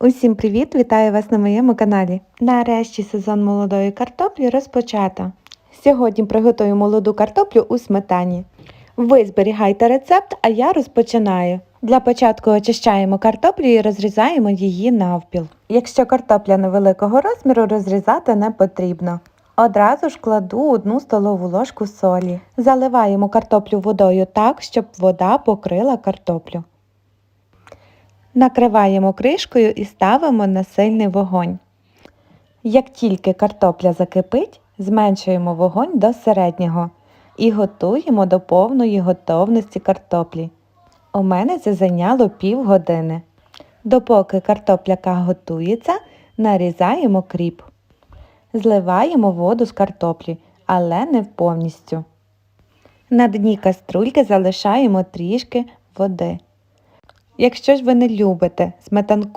Усім привіт! Вітаю вас на моєму каналі. Нарешті сезон молодої картоплі розпочато. Сьогодні приготую молоду картоплю у сметані. Ви зберігайте рецепт, а я розпочинаю. Для початку очищаємо картоплю і розрізаємо її навпіл. Якщо картопля невеликого розміру, розрізати не потрібно. Одразу ж кладу одну столову ложку солі. Заливаємо картоплю водою так, щоб вода покрила картоплю. Накриваємо кришкою і ставимо на сильний вогонь. Як тільки картопля закипить, зменшуємо вогонь до середнього і готуємо до повної готовності картоплі. У мене це зайняло півгодини. Допоки картопляка готується, нарізаємо кріп. Зливаємо воду з картоплі, але не повністю. На дні каструльки залишаємо трішки води. Якщо ж ви не любите сметанкову